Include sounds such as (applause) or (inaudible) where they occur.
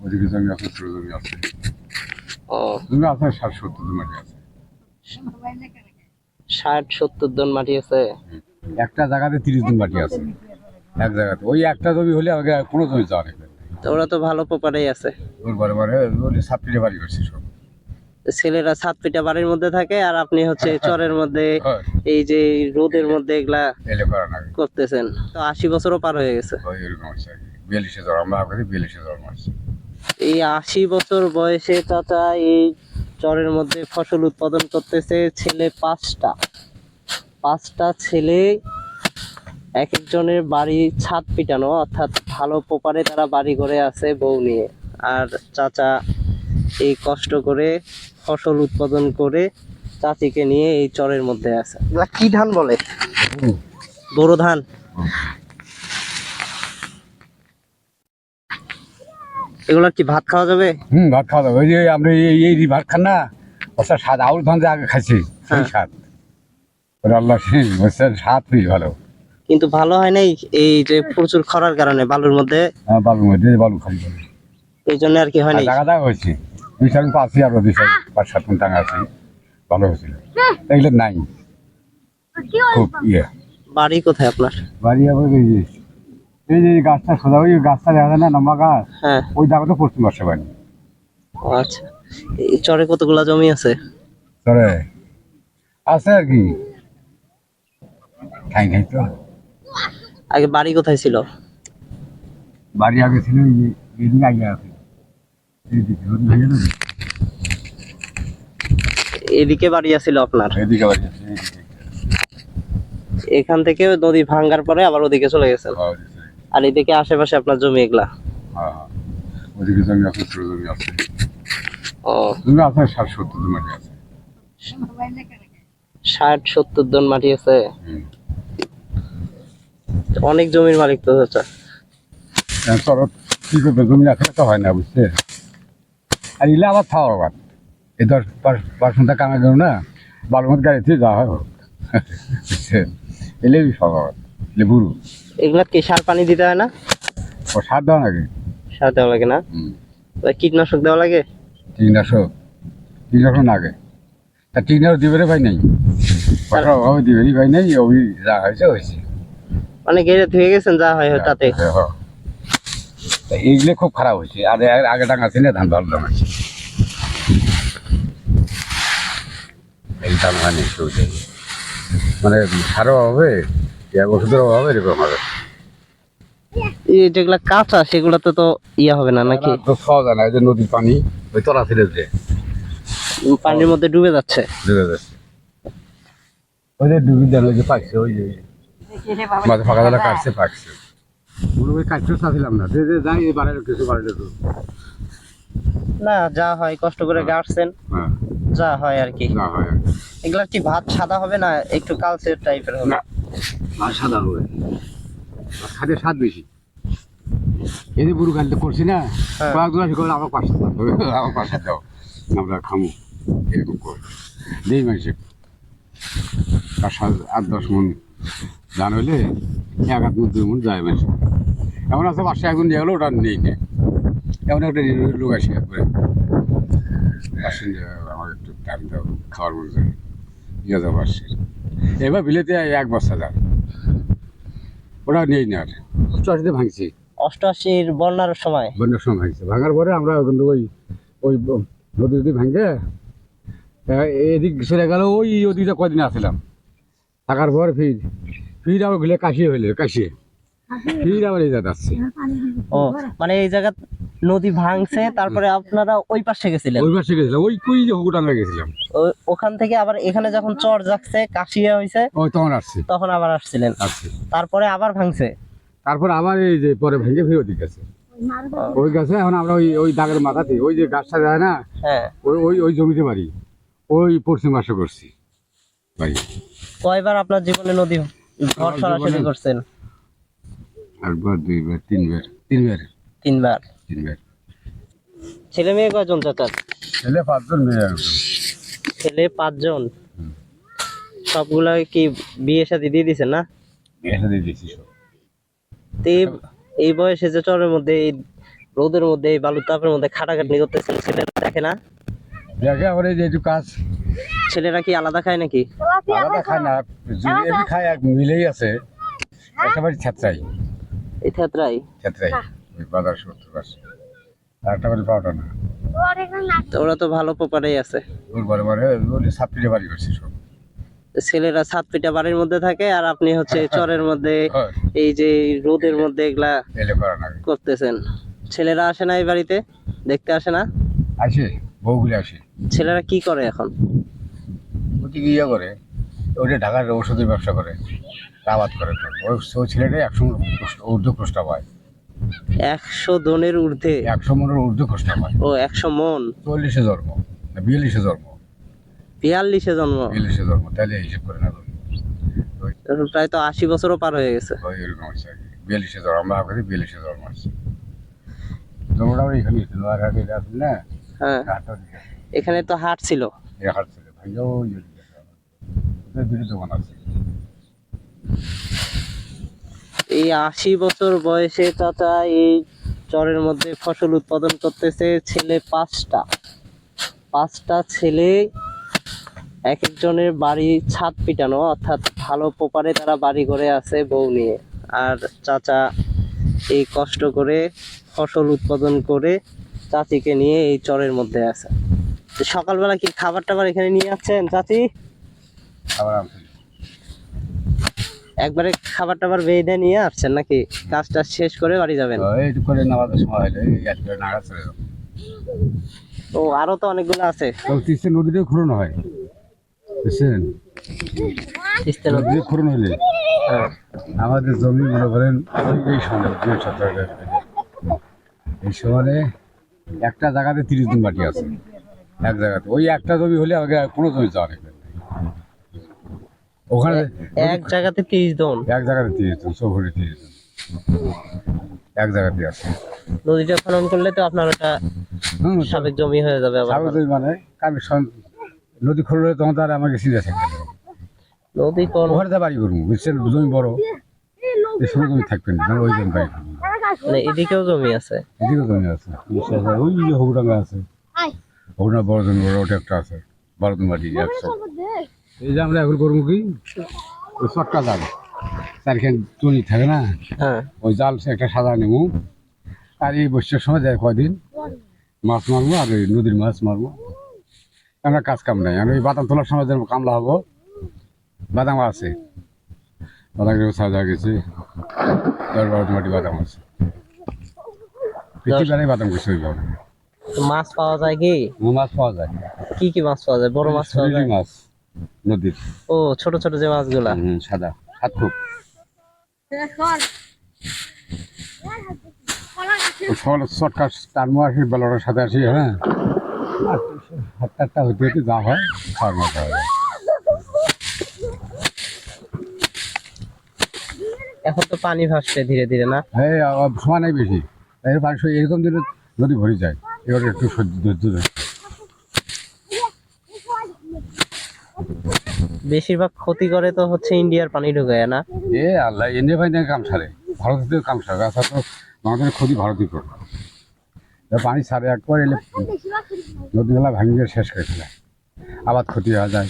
ওদিকে জমি আছে ছোট জমি আছে ও। জমি আছে ষাট সত্তর জন মাটি আছে। ষাট সত্তর জন মাটি আছে? একটা জায়গাতে তিরিশ জন মাটি আছে। এক জায়গাতে। ওই একটা জমি হলে আগে কোনো জমি যাওয়া নেই। ওরা তো ভালো প্রপারেই আছে। ওর বারে বারে ওই সাপ্লিটে বাড়ি করছে সব। ছেলেরা সাত পিটা বাড়ির মধ্যে থাকে আর আপনি হচ্ছে (laughs) চরের মধ্যে এই যে রোদের মধ্যে এগুলা করতেছেন। তো আশি বছরও পার হয়ে গেছে। বিয়াল্লিশে জ্বর আমরা আগে বিয়াল্লিশে জ্বর মারছি। এই আশি বছর বয়সে চাচা এই চরের মধ্যে ফসল উৎপাদন করতেছে ছেলে পাঁচটা। পাঁচটা ছেলে এক একজনের বাড়ি ছাদ পিটানো অর্থাৎ ভালো প্রপারে তারা বাড়ি করে আছে বউ নিয়ে। আর চাচা এই কষ্ট করে ফসল উৎপাদন করে চাচিকে নিয়ে এই চরের মধ্যে আছে। কি ধান বলে? বোরো ধান। এগুলা কি ভাত খাওয়া যাবে? হুম ভাত খাওয়া যাবে। ওই যে আমরা এই এই ভাত খান না ওটা স্বাদ আউল ধান যে আগে খাইছি সেই হ্যাঁ। স্বাদ ওটা আল্লাহ সেই স্বাদ খুবই ভালো। কিন্তু ভালো হয় নাই এই যে প্রচুর খরার কারণে বালুর মধ্যে? হ্যাঁ, বালুর মধ্যে বালু খালি করে এই জন্য আর কি হয় নাই? জায়গা জায়গা হয়েছে। দুই সাল পাঁচই আর দুই সাল পাঁচ সাত মিনিট টাকা আছে। ভালো হয়েছিল। এগুলো নাই। খুব ইয়ে। বাড়ি কোথায় আপনার? বাড়ি আবার এই এই যে গাছটা সোজা ওই গাছটা দেখা যায় না লম্বা গাছ? হ্যাঁ। ওই জায়গাটা পশ্চিম বর্ষা বাড়ি। আচ্ছা। এই চরে কতগুলা জমি আছে? তবে আছে আর কি। ঠাই ঠাই তো। আগে বাড়ি কোথায় ছিল? বাড়ি আগে ছিল এই আগে আছে। এদিকে বাড়ি আছিল আপনার? এদিকে বাড়ি আছে এখান থেকে নদী ভাঙ্গার পরে আবার ওদিকে চলে গেছেন? হ্যাঁ। আর এদিকে আশেপাশে আপনার জমি এগুলা? হ্যাঁ, হ্যাঁ। ওদিকে জমি আছে ছোট জমি আছে। ও। জমি আছে ষাট সত্তর জন মাটি আছে। ষাট সত্তর জন মাটি আছে? অনেক জমির মালিক তো চাচা। কি করবে? জমি না তো হয় না বুঝছে? আর ইলে আবার আবার। এই দশ পাঁচ পাঁচ ঘণ্টা কামে গেল না? বালুর মধ্যে গাড়িতে যাওয়া হয়। বুঝছে? এলে সব এলে এগুলা কি সার পানি দিতে হয় না? ও সার দেওয়া নাকি সার দেওয়া লাগে না? কীটনাশক দেওয়া লাগে? কীটনাশক। কীটনাশক না আগে তা কীটনাশক দিবে রে ভাই নেই। পয়সার অভাবে দিবেরই ভাই নেই ওই যা হয়েছে হয়েছে। মানে গেড়ে ধুয়ে গেছেন যা হয় তাতে। এইগুলো খুব খারাপ হয়েছে। আর আগে আছে না ধান ভালো দাম আছে এই দাম হয়নি মানে সারও হবে ওষুধের অভাবে এরকম হবে। যেগুলা কাঁচা সেগুলোতে তো ইয়া হবে না নাকি? তো খাওয়া যায় না এই যে নদীর পানি ওই তলা ফিরে যে পানির মধ্যে ডুবে যাচ্ছে? ডুবে যাচ্ছে। ওই যে ডুবি দেন ওই যে পাকছে ওই যে মাঝে ফাঁকা জায়গা কাটছে পাকছে। মনে ওই কাটতে চাচ্ছিলাম না। যে যে যাই এই বাড়াইলো কিছু বাড়াইলো তো না যা হয় কষ্ট করে গাড়ছেন। হ্যাঁ। যা হয় আর কি। হয় আর কি। এগুলা কি ভাত সাদা হবে না একটু কালচে টাইপের হবে? না। আর সাদা হবে। আর খাদ্যে স্বাদ বেশি। এই যে বুড়ো গাড়িতে করছি না হ্যাঁ। কয়েকজন আসে করে আমার পাশে দাও আমার পাশে দাও আমরা খামো এরকম করে। নেই মানুষে আর সাত আট দশ মন ধান হইলে এক হাত মন দুই মন যায় মানুষ এমন আছে পাশে একজন নিয়ে গেলো ওটা নেই না। এমন একটা লোক আসে একবারে। নিয়ে আমার একটু ধান দাও খাওয়ার মন যায় নিয়ে যাব পাশে এবার বিলেতে এক বস্তা দাম ওটা নেই না আর। চটিতে ভাঙছি। অষ্টআশির বন্যার সময়। বন্যার সময় ভাঙছে। ভাঙার পরে আমরা কিন্তু ওই ওই নদী নদী ভাঙে এদিক সরে গেল ওই ওদিকটা কদিন আসলাম। থাকার পর ফির ফির আবার ঘুরে কাশিয়ে হইলে কাশিয়ে। ফির আবার এই জায়গা আসছে। ও মানে এই জায়গা নদী ভাঙছে (laughs) তারপরে আপনারা ওই পাশে গেছিলেন? ওই পাশে গেছিলাম ওই কুই যে হুকুটান গেছিলাম। ওখান থেকে আবার এখানে যখন চর যাচ্ছে কাশিয়া হয়েছে ওই তখন আসছে। তখন আবার আসছিলেন। তারপরে আবার ভাঙছে? তারপর আবার এই যে পরে ভেঙে ফিরে ওদিক গেছে। ওই গাছে এখন আমরা ওই ওই দাগের মাথাতে ওই যে গাছটা যায় না হ্যাঁ। ওই ওই ওই জমিতে বাড়ি। ওই পশ্চিম মাসে করছি বাড়ি। কয়বার আপনার জীবনে নদী ঘর সরাসরি করছেন? একবার দুইবার তিনবার তিনবার। তিনবার। তিনবার ছেলে মেয়ে কয়জন চাচার ছেলে পাঁচজন মেয়ে ছেলে পাঁচজন। সবগুলা কি বিয়ে সাথে দিয়ে দিছেন না? বিয়ে সাথে দিয়েছি সব। এই- বয়সে যে চরের মধ্যে এই রোদের মধ্যে এই বালুর তাপের মধ্যে খাটাখাটনি করতেছেন ছেলেরা দেখে না? দেখে আমার এই কাজ। ছেলেরা কি আলাদা খায় নাকি? আলাদা খায় না খায় এক মিলেই আছে। একেবারে ছাত্রাই। এই ছাত্রাই? ওই বাজার সত্তর পাশে একটা বাড়ি পাওয়াটা না। তো ওরা তো ভালো পোপারেই আছে। বারে বারে ওই সাতটিতে বাড়ি করছে সব। ছেলেরা সাত পিটা বাড়ির মধ্যে থাকে আর আপনি হচ্ছে (laughs) চরের মধ্যে এই যে রোদের মধ্যে এগুলা করতেছেন। ছেলেরা আসে না এই বাড়িতে? দেখতে আসে না? আসে বউগুলি আসে। ছেলেরা কি করে এখন? ওদিকে ইয়ে করে ওটা ঢাকার ওষুধের ব্যবসা করে। আবাদ করে। ওই ছেলেটাই কষ্ট- ঊর্ধ্ব খোঁজটা পায় একশো দনের ঊর্ধ্বে। একশো মনের ঊর্ধ্ব খোঁজটা পায় ও একশো মন। চল্লিশে জন্ম। বিয়াল্লিশে জন্ম। বিয়াল্লিশে জন্ম। বিয়াল্লিশে জন্ম তাহলে হিসেব করে না প্রায় তো আশি বছরও পার হয়ে গেছে। এরকম আছে বিয়াল্লিশে জন্ম আমরা আগে বিয়াল্লিশে জন্ম আছে জন্মটাও এখানে আগে আসলে না? হ্যাঁ। এখানে তো হাট ছিল। হাট ছিল। ওদের দুটো দোকান আছে। এই আশি বছর বয়সে চাচা এই চরের মধ্যে ফসল উৎপাদন করতেছে ছেলে পাঁচটা। পাঁচটা ছেলে, এক একজনের বাড়ি ছাদ পিটানো, অর্থাৎ ভালো প্রপারে তারা বাড়ি করে আছে বউ নিয়ে। আর চাচা এই কষ্ট করে ফসল উৎপাদন করে চাচিকে নিয়ে এই চরের মধ্যে আছে। সকালবেলা কি খাবার টাবার এখানে নিয়ে আসছেন চাচি? আমি একবারে খাবার টাবার বেঁধে নিয়ে আসছেন নাকি? কাজটা শেষ করে বাড়ি যাবেন? এইটুকু করে নামাজের সময় হলে নাগাদ চলে যাব। ও আরও তো অনেকগুলো আছে। তিস্তা নদীটাও খুঁড়ানো হয়। বুঝছেন? তিস্তা নদী? নদী খুঁড়ন হলে। আমাদের জমি মনে করেন এই সময় দুই সপ্তাহ এই সময় একটা জায়গাতে তিরিশ দিন বাকি আছে। এক জায়গাতে। ওই একটা জমি হলে আমাকে কোনো জমি যাওয়া নেই ওখানে এক জায়গাতে তিরিশ জন। এক জায়গাতে তিরিশ দিন চৌঘুরি তিরিশ দিন এক জায়গাতে আছে। নদীটা খনন করলে তো আপনার ওটা হুম সাবেক জমি হয়ে যাবে আবার। সাগর জমি মানে কামিশন নদী খুঁড়লে তখন তো আর আমাকে সিরিয়াস থাকবে নদী কোন ওখানে তো বাড়ি করব বুঝছেন? জমি বড়। এই সময় জমি থাকবেন না ওই জমি বাড়ি মানে এদিকেও জমি আছে। এদিকে জমি আছে। ওই যে হবুডাঙ্গা আছে। হবুডাঙ্গা বড় জমি বড় ওটা একটা আছে। বড় জমি বাড়ি একশো এই যে আমরা এখন করব কি? ওই চটকা জাল। চারখান টনি থাকে না? হ্যাঁ। ওই জাল সে একটা সাদা নেব। আর এই বর্ষার সময় যায় কয়দিন? মাছ মারবো আর ওই নদীর মাছ মারবো। আমরা কাজ কাম নাই। আমি ওই বাদাম তোলার সময় যেন কামলা হব। বাদাম আছে। বাদাম সাজা গেছে। দশ মাটি বাদাম আছে। বাদাম গেছে ওইভাবে তো মাছ পাওয়া যায় কি? মাছ পাওয়া যায়। কি কি মাছ পাওয়া যায়? বড় মাছ পাওয়া যায়? মাছ। নদীর। ও ছোট ছোট যে মাছগুলা। সাদা। হাত খুব শর্টকা টানমো আসি বেলাটার সাথে আসি হ্যাঁ। হতে হতে যা হয় হয় এখন তো পানি ভাসছে ধীরে ধীরে না? সময় নেই বেশি। এর পানি এরকম দিনে নদী ভরে যায়। এবার একটু সহ্য ধৈর্য বেশিরভাগ ক্ষতি করে তো হচ্ছে ইন্ডিয়ার পানি ঢুকে না? এ আল্লাহ ইন্ডিয়া পানি কাম সারে। ভারতের কাম সারে। আচ্ছা তো আমাদের ক্ষতি ভারতই করবে। পানি সারে একবার এলে নদীগুলা ভাঙিয়ে শেষ করে ফেলে। আবার ক্ষতি হওয়া যায়।